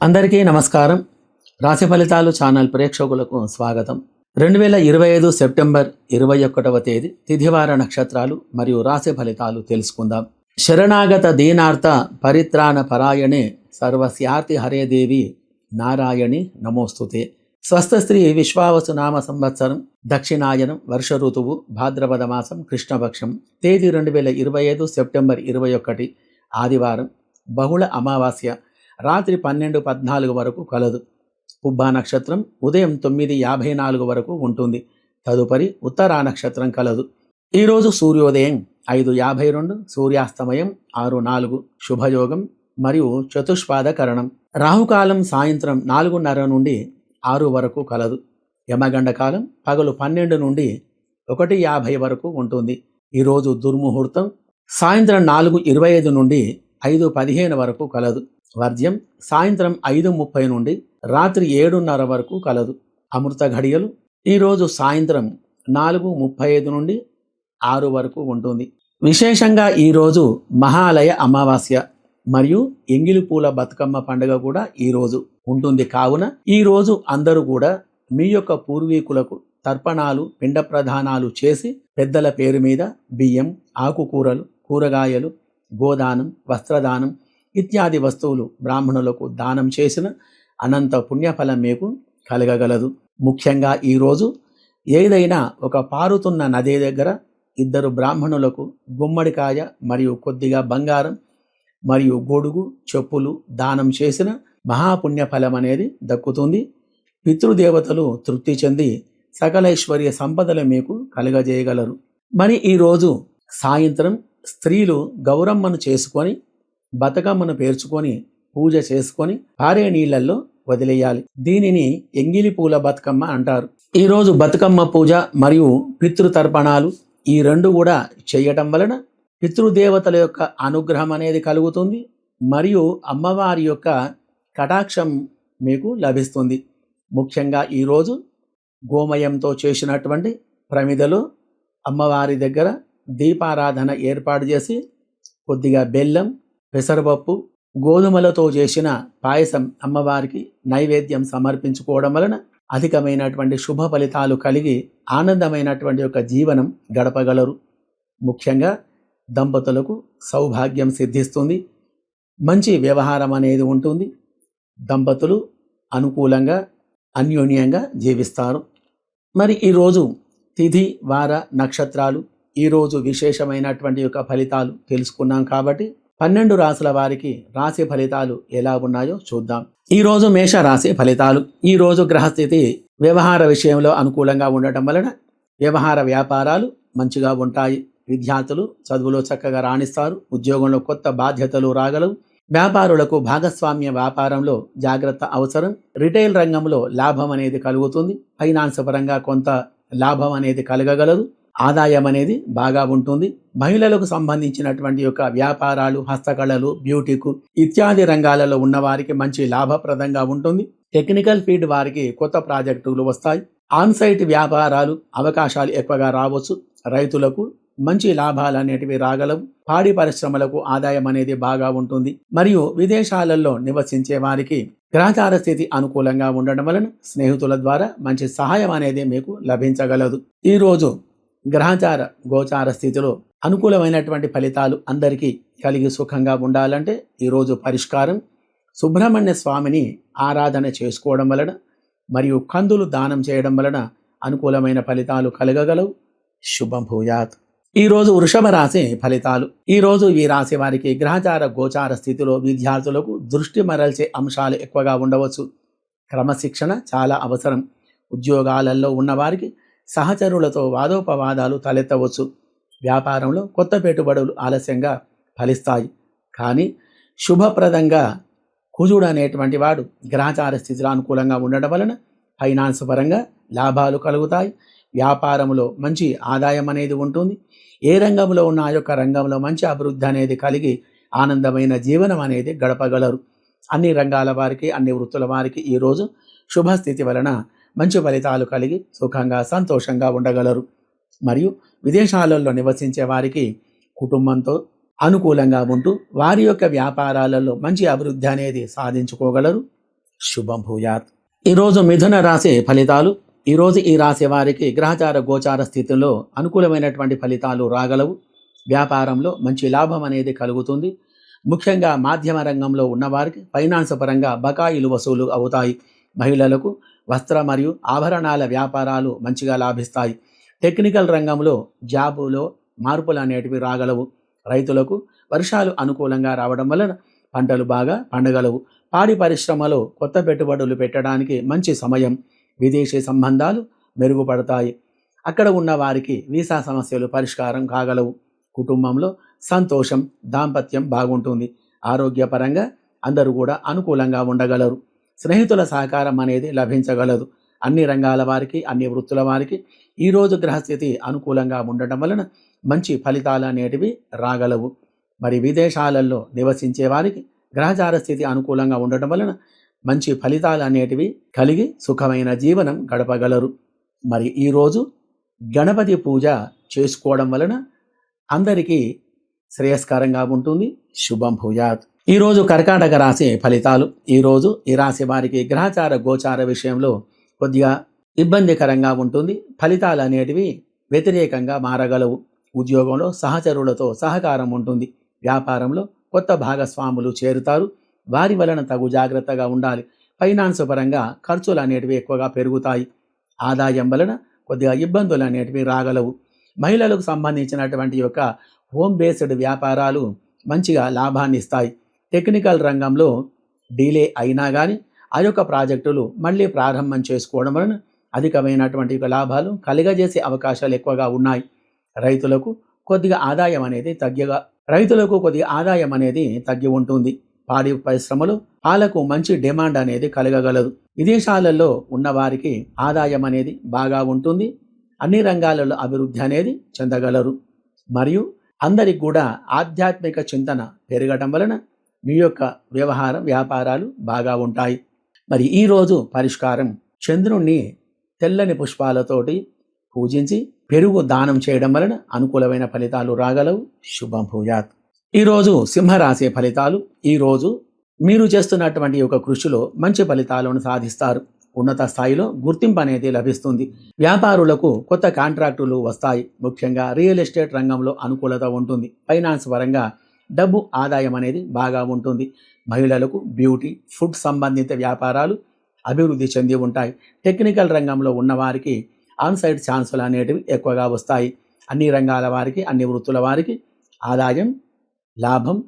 అందరికీ నమస్కారం. రాశి ఫలితాలు ఛానల్ ప్రేక్షకులకు స్వాగతం. రెండు వేల ఇరవై ఐదు సెప్టెంబర్ ఇరవై ఒకటవ తేదీ తిథివార నక్షత్రాలు మరియు రాశి ఫలితాలు తెలుసుకుందాం. శరణాగత దీనార్థ పరిత్రాణ పరాయణే సర్వస్యార్తి హరేదేవి నారాయణి నమోస్తుతే. స్వస్థ స్త్రీ విశ్వావసు నామ సంవత్సరం దక్షిణాయనం వర్ష ఋతువు భాద్రపద మాసం కృష్ణపక్షం తేదీ రెండు వేల ఇరవై ఐదు సెప్టెంబర్ ఇరవై ఒకటి ఆదివారం బహుళ అమావాస్య రాత్రి పన్నెండు పద్నాలుగు వరకు కలదు. పుబ్బా నక్షత్రం ఉదయం తొమ్మిది యాభై నాలుగు వరకు ఉంటుంది. తదుపరి ఉత్తరా నక్షత్రం కలదు. ఈరోజు సూర్యోదయం ఐదు యాభై రెండు సూర్యాస్తమయం ఆరు నాలుగు శుభయోగం మరియు చతుష్పాద కరణం రాహుకాలం సాయంత్రం నాలుగున్నర నుండి ఆరు వరకు కలదు. యమగండ కాలం పగలు పన్నెండు నుండి ఒకటి యాభై వరకు ఉంటుంది. ఈరోజు దుర్ముహూర్తం సాయంత్రం నాలుగు ఇరవై ఐదు నుండి ఐదు పదిహేను వరకు కలదు. వర్జ్యం సాయంత్రం ఐదు ముప్పై నుండి రాత్రి ఏడున్నర వరకు కలదు. అమృత ఘడియలు ఈరోజు సాయంత్రం నాలుగు ముప్పై ఐదు నుండి ఆరు వరకు ఉంటుంది. విశేషంగా ఈరోజు మహాలయ అమావాస్య మరియు ఎంగిలి పూల బతుకమ్మ పండుగ కూడా ఈరోజు ఉంటుంది. కావున ఈరోజు అందరూ కూడా మీ యొక్క పూర్వీకులకు తర్పణాలు పిండ ప్రధానాలు చేసి పెద్దల పేరు మీద బియ్యం ఆకుకూరలు కూరగాయలు గోదానం వస్త్రదానం ఇత్యాది వస్తువులు బ్రాహ్మణులకు దానం చేసిన అనంత పుణ్యఫలం మీకు కలగగలదు. ముఖ్యంగా ఈరోజు ఏదైనా ఒక పారుతున్న నది దగ్గర ఇద్దరు బ్రాహ్మణులకు గుమ్మడికాయ మరియు కొద్దిగా బంగారం మరియు గొడుగు చెప్పులు దానం చేసిన మహాపుణ్యఫలం అనేది దక్కుతుంది. పితృదేవతలు తృప్తి చెంది సకలైశ్వర్య సంపదలు మీకు కలుగజేయగలరు. మరి ఈరోజు సాయంత్రం స్త్రీలు గౌరమ్మను చేసుకొని బతుకమ్మను పేర్చుకొని పూజ చేసుకొని పారే నీళ్ళలో వదిలేయాలి. దీనిని ఎంగిలి పూల బతుకమ్మ అంటారు. ఈరోజు బతుకమ్మ పూజ మరియు పితృతర్పణాలు ఈ రెండు కూడా చేయటం వలన పితృదేవతల యొక్క అనుగ్రహం అనేది కలుగుతుంది మరియు అమ్మవారి యొక్క కటాక్షం మీకు లభిస్తుంది. ముఖ్యంగా ఈరోజు గోమయంతో చేసినటువంటి ప్రమిదలు అమ్మవారి దగ్గర దీపారాధన ఏర్పాటు చేసి కొద్దిగా బెల్లం పెసరపప్పు గోధుమలతో చేసిన పాయసం అమ్మవారికి నైవేద్యం సమర్పించుకోవడం వలన అధికమైనటువంటి శుభ ఫలితాలు కలిగి ఆనందమైనటువంటి యొక్క జీవనం గడపగలరు. ముఖ్యంగా దంపతులకు సౌభాగ్యం సిద్ధిస్తుంది. మంచి వ్యవహారం అనేది ఉంటుంది. దంపతులు అనుకూలంగా అన్యోన్యంగా జీవిస్తారు. మరి ఈరోజు తిథి వార నక్షత్రాలు ఈరోజు విశేషమైనటువంటి యొక్క ఫలితాలు తెలుసుకున్నాం కాబట్టి పన్నెండు రాసుల వారికి రాశి ఫలితాలు ఎలా ఉన్నాయో చూద్దాం. ఈరోజు మేష రాశి ఫలితాలు. ఈరోజు గ్రహస్థితి వ్యవహార విషయంలో అనుకూలంగా ఉండటం వలన వ్యవహార వ్యాపారాలు మంచిగా ఉంటాయి. విద్యార్థులు చదువులో చక్కగా రాణిస్తారు. ఉద్యోగంలో కొత్త బాధ్యతలు రాగలవు. వ్యాపారులకు భాగస్వామ్య వ్యాపారంలో జాగ్రత్త అవసరం. రిటైల్ రంగంలో లాభం అనేది కలుగుతుంది. ఫైనాన్స్ పరంగా కొంత లాభం అనేది కలగగలదు. ఆదాయం అనేది బాగా ఉంటుంది. మహిళలకు సంబంధించినటువంటి యొక్క వ్యాపారాలు హస్తకళలు బ్యూటీకు ఇత్యాది రంగాలలో ఉన్న వారికి మంచి లాభప్రదంగా ఉంటుంది. టెక్నికల్ ఫీల్డ్ వారికి కొత్త ప్రాజెక్టులు వస్తాయి. ఆన్సైట్ వ్యాపారాలు అవకాశాలు ఎక్కువగా రావచ్చు. రైతులకు మంచి లాభాలు అనేటివి రాగలవు. పాడి పరిశ్రమలకు ఆదాయం అనేది బాగా ఉంటుంది. మరియు విదేశాలలో నివసించే వారికి గ్రహచార స్థితి అనుకూలంగా ఉండడం వలన స్నేహితుల ద్వారా మంచి సహాయం అనేది మీకు లభించగలదు. ఈరోజు గ్రహచార గోచార స్థితిలో అనుకూలమైనటువంటి ఫలితాలు అందరికీ కలిగి సుఖంగా ఉండాలంటే ఈరోజు పరిష్కారం సుబ్రహ్మణ్య స్వామిని ఆరాధన చేసుకోవడం వలన మరియు కందులు దానం చేయడం వలన అనుకూలమైన ఫలితాలు కలగగలవు. శుభం భూయాత్. ఈరోజు వృషభ రాశి ఫలితాలు. ఈరోజు ఈ రాశి వారికి గ్రహచార గోచార స్థితిలో విద్యార్థులకు దృష్టి మరల్చే అంశాలు ఎక్కువగా ఉండవచ్చు. క్రమశిక్షణ చాలా అవసరం. ఉద్యోగాలలో ఉన్నవారికి సహచరులతో వాదోపవాదాలు తలెత్తవచ్చు. వ్యాపారంలో కొత్త పెట్టుబడులు ఆలస్యంగా ఫలిస్తాయి. కానీ శుభప్రదంగా కుజుడు అనేటువంటి వాడు గ్రహచార స్థితిలో అనుకూలంగా ఉండడం వలన ఫైనాన్స్ పరంగా లాభాలు కలుగుతాయి. వ్యాపారంలో మంచి ఆదాయం అనేది ఉంటుంది. ఏ రంగంలో ఉన్న ఆ యొక్క రంగంలో మంచి అభివృద్ధి అనేది కలిగి ఆనందమైన జీవనం అనేది గడపగలరు. అన్ని రంగాల వారికి అన్ని వృత్తుల వారికి ఈరోజు శుభస్థితి వలన మంచి ఫలితాలు కలిగి సుఖంగా సంతోషంగా ఉండగలరు. మరియు విదేశాలలో నివసించే వారికి కుటుంబంతో అనుకూలంగా ఉంటూ వారి యొక్క వ్యాపారాలలో మంచి అభివృద్ధి అనేది సాధించుకోగలరు. శుభం భూయాత్. ఈరోజు మిథున రాశి ఫలితాలు ఈరోజు ఈ రాశి వారికి గ్రహచార గోచార స్థితిలో అనుకూలమైనటువంటి ఫలితాలు రాగలవు. వ్యాపారంలో మంచి లాభం అనేది కలుగుతుంది. ముఖ్యంగా మాధ్యమ రంగంలో ఉన్నవారికి ఫైనాన్స్ పరంగా బకాయిలు వసూలు అవుతాయి. మహిళలకు వస్త్ర మరియు ఆభరణాల వ్యాపారాలు మంచిగా లాభిస్తాయి. టెక్నికల్ రంగంలో జాబులో మార్పులు అనేటివి రాగలవు. రైతులకు వర్షాలు అనుకూలంగా రావడం వలన పంటలు బాగా పండగలవు. పాడి పరిశ్రమలో కొత్త పెట్టుబడులు పెట్టడానికి మంచి సమయం. విదేశీ సంబంధాలు మెరుగుపడతాయి. అక్కడ ఉన్న వారికి వీసా సమస్యలు పరిష్కారం కాగలవు. కుటుంబంలో సంతోషం దాంపత్యం బాగుంటుంది. ఆరోగ్యపరంగా అందరూ కూడా అనుకూలంగా ఉండగలరు. స్నేహితుల సహకారం అనేది లభించగలదు. అన్ని రంగాల వారికి అన్ని వృత్తుల వారికి ఈరోజు గ్రహస్థితి అనుకూలంగా ఉండటం వలన మంచి ఫలితాలు అనేటివి రాగలవు. మరి విదేశాలలో నివసించే వారికి గ్రహచార స్థితి అనుకూలంగా ఉండటం వలన మంచి ఫలితాలు అనేటివి కలిగి సుఖమైన జీవనం గడపగలరు. మరి ఈరోజు గణపతి పూజ చేసుకోవడం వలన అందరికీ శ్రేయస్కరంగా ఉంటుంది. శుభం భూయాత్. ఈరోజు కర్కాటక రాశి ఫలితాలు. ఈరోజు ఈ రాశి వారికి గ్రహచార గోచార విషయంలో కొద్దిగా ఇబ్బందికరంగా ఉంటుంది. ఫలితాలు అనేటివి వ్యతిరేకంగా మారగలవు. ఉద్యోగంలో సహచరులతో సహకారం ఉంటుంది. వ్యాపారంలో కొత్త భాగస్వాములు చేరుతారు. వారి వలన తగు జాగ్రత్తగా ఉండాలి. ఫైనాన్స్ పరంగా ఖర్చులు అనేటివి ఎక్కువగా పెరుగుతాయి. ఆదాయం వలన కొద్దిగా ఇబ్బందులు అనేటివి రాగలవు. మహిళలకు సంబంధించినటువంటి యొక్క హోమ్ బేస్డ్ వ్యాపారాలు మంచిగా లాభాన్ని ఇస్తాయి టెక్నికల్ రంగంలో డిలే అయినా కానీ ఆ యొక్క ప్రాజెక్టులు మళ్ళీ ప్రారంభం చేసుకోవడం వలన అధికమైనటువంటి యొక్క లాభాలు కలిగజేసే అవకాశాలు ఎక్కువగా ఉన్నాయి. రైతులకు కొద్దిగా ఆదాయం అనేది తగ్గగా రైతులకు కొద్దిగా ఆదాయం అనేది తగ్గి ఉంటుంది. పాడి పరిశ్రమలు పాలకు మంచి డిమాండ్ అనేది కలగగలదు. విదేశాలలో ఉన్నవారికి ఆదాయం అనేది బాగా ఉంటుంది. అన్ని రంగాలలో అభివృద్ధి అనేది చెందగలరు. మరియు అందరికి కూడా ఆధ్యాత్మిక చింతన పెరగటం వలన మీ యొక్క వ్యవహారం వ్యాపారాలు బాగా ఉంటాయి. మరి ఈరోజు పరిష్కారం చంద్రుణ్ణి తెల్లని పుష్పాలతోటి పూజించి పెరుగు దానం చేయడం వలన అనుకూలమైన ఫలితాలు రాగలవు. శుభం భూయాత్. ఈరోజు సింహరాశి ఫలితాలు ఈరోజు మీరు చేస్తున్నటువంటి ఒక కృషిలో మంచి ఫలితాలను సాధిస్తారు. ఉన్నత స్థాయిలో గుర్తింపు అనేది లభిస్తుంది. వ్యాపారులకు కొత్త కాంట్రాక్టులు వస్తాయి. ముఖ్యంగా రియల్ ఎస్టేట్ రంగంలో అనుకూలత ఉంటుంది. ఫైనాన్స్ పరంగా డబ్బు ఆదాయం అనేది బాగా ఉంటుంది. మహిళలకు బ్యూటీ ఫుడ్ సంబంధిత వ్యాపారాలు అభివృద్ధి చెంది ఉంటాయి. టెక్నికల్ రంగంలో ఉన్నవారికి ఆన్ సైడ్ ఛాన్సులు అనేటివి ఎక్కువగా వస్తాయి. అన్ని రంగాల వారికి అన్ని వృత్తుల వారికి ఆదాయం లాభం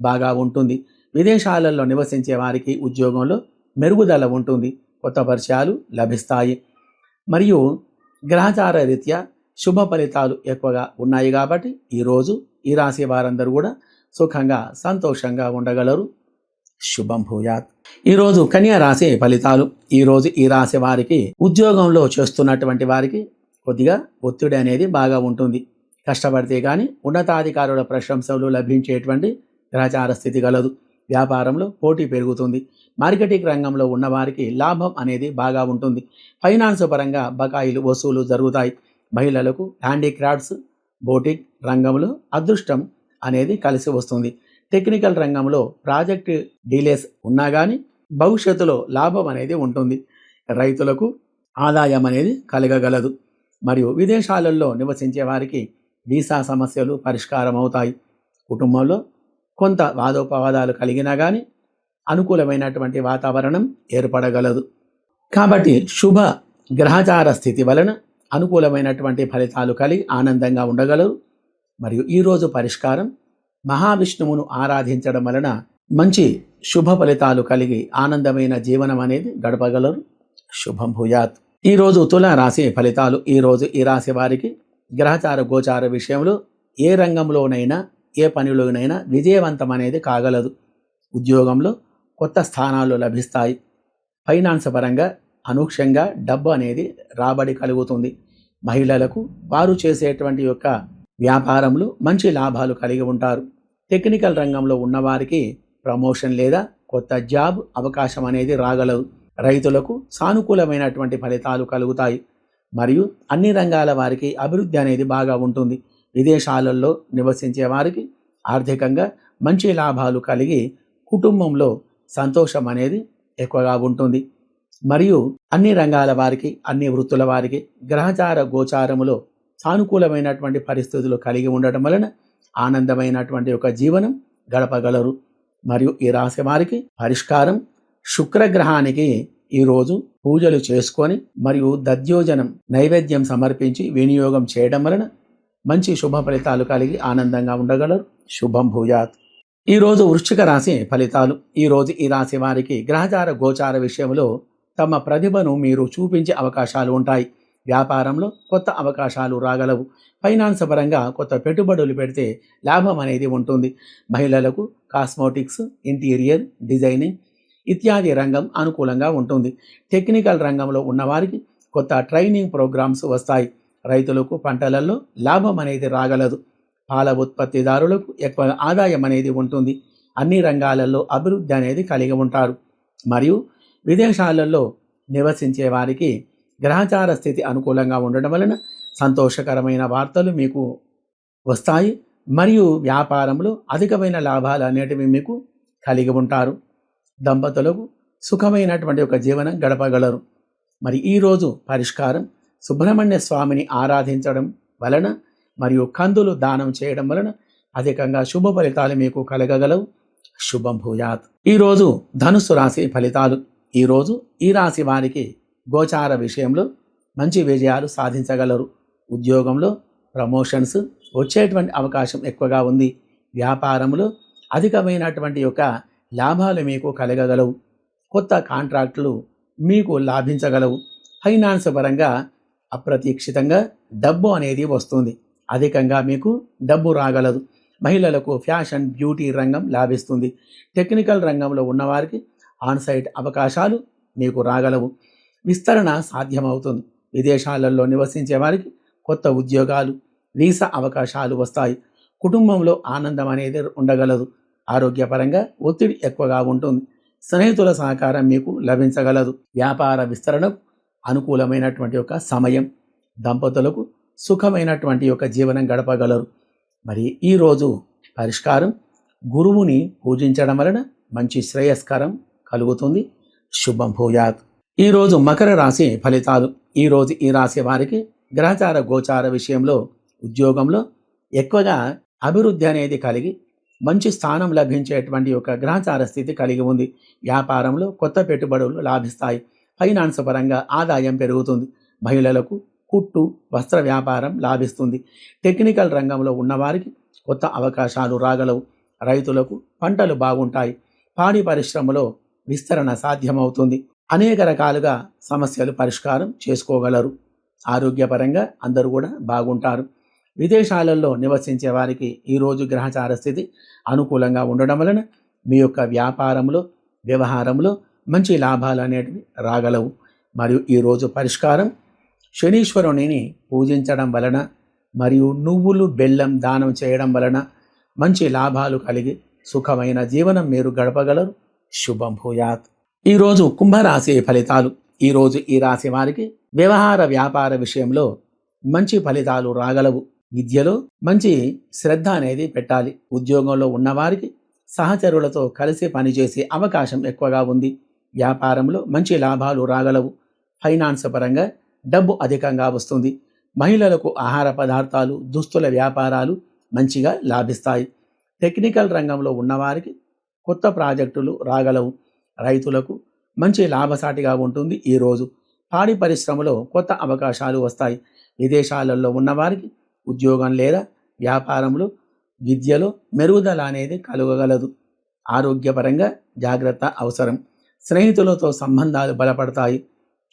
బాగా ఉంటుంది. విదేశాలలో నివసించే వారికి ఉద్యోగంలో మెరుగుదల ఉంటుంది. కొత్త పరిచయాలు లభిస్తాయి. మరియు గ్రహచార రీత్యా శుభ ఫలితాలు ఎక్కువగా ఉన్నాయి కాబట్టి ఈరోజు ఈ రాశి వారందరూ కూడా సుఖంగా సంతోషంగా ఉండగలరు. శుభం భూయాత్. ఈరోజు కన్యా రాశి ఫలితాలు. ఈరోజు ఈ రాశి వారికి ఉద్యోగంలో చేస్తున్నటువంటి వారికి కొద్దిగా ఒత్తిడి అనేది బాగా ఉంటుంది. కష్టపడితే కానీ ఉన్నతాధికారుల ప్రశంసలు లభించేటువంటి గ్రహచార స్థితి గలదు వ్యాపారంలో పోటీ పెరుగుతుంది. మార్కెటింగ్ రంగంలో ఉన్నవారికి లాభం అనేది బాగా ఉంటుంది. ఫైనాన్స్ పరంగా బకాయిలు వసూలు జరుగుతాయి. మహిళలకు హ్యాండీక్రాఫ్ట్స్ బోటిక్ రంగంలో అదృష్టం అనేది కలిసి వస్తుంది. టెక్నికల్ రంగంలో ప్రాజెక్ట్ డీలేస్ ఉన్నా కానీ భవిష్యత్తులో లాభం అనేది ఉంటుంది. రైతులకు ఆదాయం అనేది కలగగలదు. మరియు విదేశాలలో నివసించే వారికి వీసా సమస్యలు పరిష్కారం అవుతాయి. కుటుంబంలో కొంత వాదోపవాదాలు కలిగినా కానీ అనుకూలమైనటువంటి వాతావరణం ఏర్పడగలదు. కాబట్టి శుభ గ్రహచార స్థితి వలన అనుకూలమైనటువంటి ఫలితాలు కలిగి ఆనందంగా ఉండగలరు. మరియు ఈరోజు పరిష్కారం మహావిష్ణువును ఆరాధించడం వలన మంచి శుభ ఫలితాలు కలిగి ఆనందమైన జీవనం అనేది గడపగలరు. శుభం భూయాత్. ఈరోజు తుల రాశి ఫలితాలు ఈరోజు ఈ రాశి వారికి గ్రహచార గోచార విషయంలో ఏ రంగంలోనైనా ఏ పనిలోనైనా విజయవంతం అనేది కాగలదు. ఉద్యోగంలో కొత్త స్థానాలు లభిస్తాయి. ఫైనాన్స్ పరంగా అనూక్ష్యంగా డబ్బు అనేది రాబడి కలుగుతుంది. మహిళలకు వారు చేసేటువంటి యొక్క వ్యాపారంలో మంచి లాభాలు కలిగి ఉంటారు. టెక్నికల్ రంగంలో ఉన్నవారికి ప్రమోషన్ లేదా కొత్త జాబ్ అవకాశం అనేది రాగలదు. రైతులకు సానుకూలమైనటువంటి ఫలితాలు కలుగుతాయి. మరియు అన్ని రంగాల వారికి అభివృద్ధి అనేది బాగా ఉంటుంది. విదేశాలలో నివసించే వారికి ఆర్థికంగా మంచి లాభాలు కలిగి కుటుంబంలో సంతోషం అనేది ఎక్కువగా ఉంటుంది. మరియు అన్ని రంగాల వారికి అన్ని వృత్తుల వారికి గ్రహచార గోచారములో సానుకూలమైనటువంటి పరిస్థితులు కలిగి ఉండటం వలన ఆనందమైనటువంటి ఒక జీవనం గడపగలరు. మరియు ఈ రాశి వారికి పరిష్కారం శుక్రగ్రహానికి ఈరోజు పూజలు చేసుకొని మరియు దద్యోజనం నైవేద్యం సమర్పించి వినియోగం చేయడం వలన మంచి శుభ ఫలితాలు కలిగి ఆనందంగా ఉండగలరు. శుభం భూయాత్. ఈరోజు వృశ్చిక రాశి ఫలితాలు. ఈరోజు ఈ రాశి వారికి గ్రహచార గోచార విషయంలో తమ ప్రతిభను మీరు చూపించే అవకాశాలు ఉంటాయి. వ్యాపారంలో కొత్త అవకాశాలు రాగలవు. ఫైనాన్స్ పరంగా కొత్త పెట్టుబడులు పెడితే లాభం అనేది ఉంటుంది. మహిళలకు కాస్మోటిక్స్ ఇంటీరియర్ డిజైనింగ్ ఇత్యాది రంగం అనుకూలంగా ఉంటుంది. టెక్నికల్ రంగంలో ఉన్నవారికి కొత్త ట్రైనింగ్ ప్రోగ్రామ్స్ వస్తాయి. రైతులకు పంటలలో లాభం అనేది రాగలదు. పాల ఉత్పత్తిదారులకు ఎక్కువ ఆదాయం అనేది ఉంటుంది. అన్ని రంగాలలో అభివృద్ధి అనేది కలిగి ఉంటారు. మరియు విదేశాలలో నివసించే వారికి గ్రహచార స్థితి అనుకూలంగా ఉండడం వలన సంతోషకరమైన వార్తలు మీకు వస్తాయి. మరియు వ్యాపారంలో అధికమైన లాభాలు అనేటివి మీకు కలిగి ఉంటారు. దంపతులకు సుఖమైనటువంటి ఒక జీవనం గడపగలరు. మరి ఈరోజు పరిష్కారం సుబ్రహ్మణ్య స్వామిని ఆరాధించడం వలన మరియు కందులు దానం చేయడం వలన అధికంగా శుభ ఫలితాలు మీకు కలగగలవు. శుభం భూయాత్. ఈరోజు ధనుస్సు రాశి ఫలితాలు. ఈరోజు ఈ రాశి వారికి గోచార విషయంలో మంచి విజయాలు సాధించగలరు. ఉద్యోగంలో ప్రమోషన్స్ వచ్చేటువంటి అవకాశం ఎక్కువగా ఉంది. వ్యాపారంలో అధికమైనటువంటి యొక్క లాభాలు మీకు కలగగలవు. కొత్త కాంట్రాక్టులు మీకు లాభించగలవు. ఫైనాన్స్ పరంగా అప్రతీక్షితంగా డబ్బు అనేది వస్తుంది. అధికంగా మీకు డబ్బు రాగలదు. మహిళలకు ఫ్యాషన్ బ్యూటీ రంగం లాభిస్తుంది. టెక్నికల్ రంగంలో ఉన్నవారికి ఆన్సైట్ అవకాశాలు మీకు రాగలవు. విస్తరణ సాధ్యమవుతుంది. విదేశాలలో నివసించే వారికి కొత్త ఉద్యోగాలు వీసా అవకాశాలు వస్తాయి. కుటుంబంలో ఆనందం అనేది ఉండగలదు. ఆరోగ్యపరంగా ఒత్తిడి ఎక్కువగా ఉంటుంది. స్నేహితుల సహకారం మీకు లభించగలదు. వ్యాపార విస్తరణకు అనుకూలమైనటువంటి ఒక సమయం దంపతులకు సుఖమైనటువంటి యొక్క జీవనం గడపగలరు. మరి ఈరోజు పరిష్కారం గురువుని పూజించడం వలన మంచి శ్రేయస్కరం కలుగుతుంది. శుభం భూయాత్. ఈరోజు మకర రాశి ఫలితాలు. ఈరోజు ఈ రాశి వారికి గ్రహచార గోచార విషయంలో ఉద్యోగంలో ఎక్కువగా అభివృద్ధి అనేది కలిగి మంచి స్థానం లభించేటువంటి ఒక గ్రహచార స్థితి కలిగి ఉంది. వ్యాపారంలో కొత్త పెట్టుబడులు లాభిస్తాయి. ఫైనాన్స్ పరంగా ఆదాయం పెరుగుతుంది. మహిళలకు కుట్టు వస్త్ర వ్యాపారం లాభిస్తుంది. టెక్నికల్ రంగంలో ఉన్నవారికి కొత్త అవకాశాలు రాగలవు. రైతులకు పంటలు బాగుంటాయి. పాడి పరిశ్రమలో విస్తరణ సాధ్యమవుతుంది. అనేక రకాలుగా సమస్యలు పరిష్కారం చేసుకోగలరు. ఆరోగ్యపరంగా అందరూ కూడా బాగుంటారు. విదేశాలలో నివసించే వారికి ఈరోజు గ్రహచార స్థితి అనుకూలంగా ఉండడం వలన మీ యొక్క వ్యాపారంలో వ్యవహారంలో మంచి లాభాలు అనేటివి రాగలవు. మరియు ఈరోజు పరిష్కారం శనీశ్వరునిని పూజించడం వలన మరియు నువ్వులు బెల్లం దానం చేయడం వలన మంచి లాభాలు కలిగి సుఖమైన జీవనం మీరు గడపగలరు. శుభం భూయాత్. ఈరోజు కుంభరాశి ఫలితాలు. ఈరోజు ఈ రాశి వారికి వ్యవహార వ్యాపార విషయంలో మంచి ఫలితాలు రాగలవు. విద్యలో మంచి శ్రద్ధ అనేది పెట్టాలి. ఉద్యోగంలో ఉన్నవారికి సహచరులతో కలిసి పనిచేసే అవకాశం ఎక్కువగా ఉంది. వ్యాపారంలో మంచి లాభాలు రాగలవు. ఫైనాన్స్ పరంగా డబ్బు అధికంగా వస్తుంది. మహిళలకు ఆహార పదార్థాలు దుస్తుల వ్యాపారాలు మంచిగా లాభిస్తాయి. టెక్నికల్ రంగంలో ఉన్నవారికి కొత్త ప్రాజెక్టులు రాగలవు. రైతులకు మంచి లాభసాటిగా ఉంటుంది. ఈరోజు పాడి పరిశ్రమలో కొత్త అవకాశాలు వస్తాయి. విదేశాలలో ఉన్నవారికి ఉద్యోగం లేదా వ్యాపారంలో విద్యలో మెరుగుదల అనేది కలుగగలదు. ఆరోగ్యపరంగా జాగ్రత్త అవసరం. స్నేహితులతో సంబంధాలు బలపడతాయి.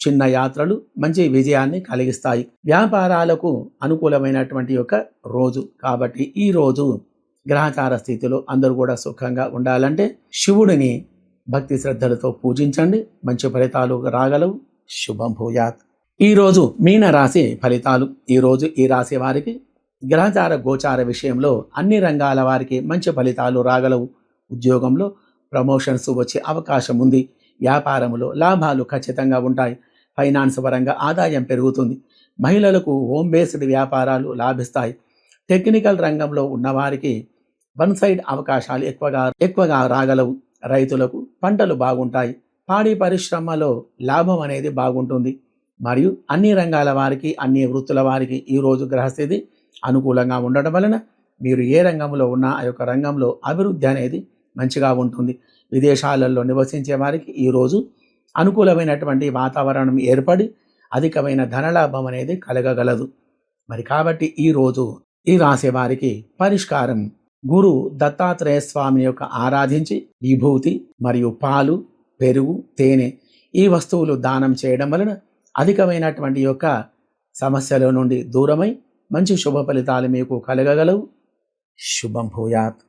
చిన్న యాత్రలు మంచి విజయాన్ని కలిగిస్తాయి. వ్యాపారాలకు అనుకూలమైనటువంటి యొక్క రోజు కాబట్టి ఈ రోజు గ్రహచార స్థితిలో అందరూ కూడా సుఖంగా ఉండాలంటే శివుడిని భక్తి శ్రద్ధలతో పూజించండి. మంచి ఫలితాలు రాగలవు. శుభం భూయాత్. ఈరోజు మీన రాశి ఫలితాలు. ఈరోజు ఈ రాశి వారికి గ్రహచార గోచార విషయంలో అన్ని రంగాల వారికి మంచి ఫలితాలు రాగలవు. ఉద్యోగంలో ప్రమోషన్స్ వచ్చే అవకాశం ఉంది. వ్యాపారంలో లాభాలు ఖచ్చితంగా ఉంటాయి. ఫైనాన్స్ పరంగా ఆదాయం పెరుగుతుంది. మహిళలకు హోమ్ బేస్డ్ వ్యాపారాలు లాభిస్తాయి. టెక్నికల్ రంగంలో ఉన్నవారికి వన్ సైడ్ అవకాశాలు ఎక్కువగా ఎక్కువగా రాగలవు. రైతులకు పంటలు బాగుంటాయి. పాడి పరిశ్రమలో లాభం అనేది బాగుంటుంది. మరియు అన్ని రంగాల వారికి అన్ని వృత్తుల వారికి ఈరోజు గ్రహస్థితి అనుకూలంగా ఉండడం వలన మీరు ఏ రంగంలో ఉన్నా ఆ యొక్క రంగంలో అభివృద్ధి అనేది మంచిగా ఉంటుంది. విదేశాలలో నివసించే వారికి ఈరోజు అనుకూలమైనటువంటి వాతావరణం ఏర్పడి అధికమైన ధనలాభం అనేది కలగగలదు. మరి కాబట్టి ఈరోజు ఈ రాసే వారికి పరిష్కారం గురు దత్తాత్రేయ స్వామిని యొక్క ఆరాధించి విభూతి మరియు పాలు పెరుగు తేనె ఈ వస్తువులు దానం చేయడం వలన అధికమైనటువంటి యొక్క సమస్యల నుండి దూరమై మంచి శుభ ఫలితాలు మీకు కలగగలవు. శుభం భూయాత్.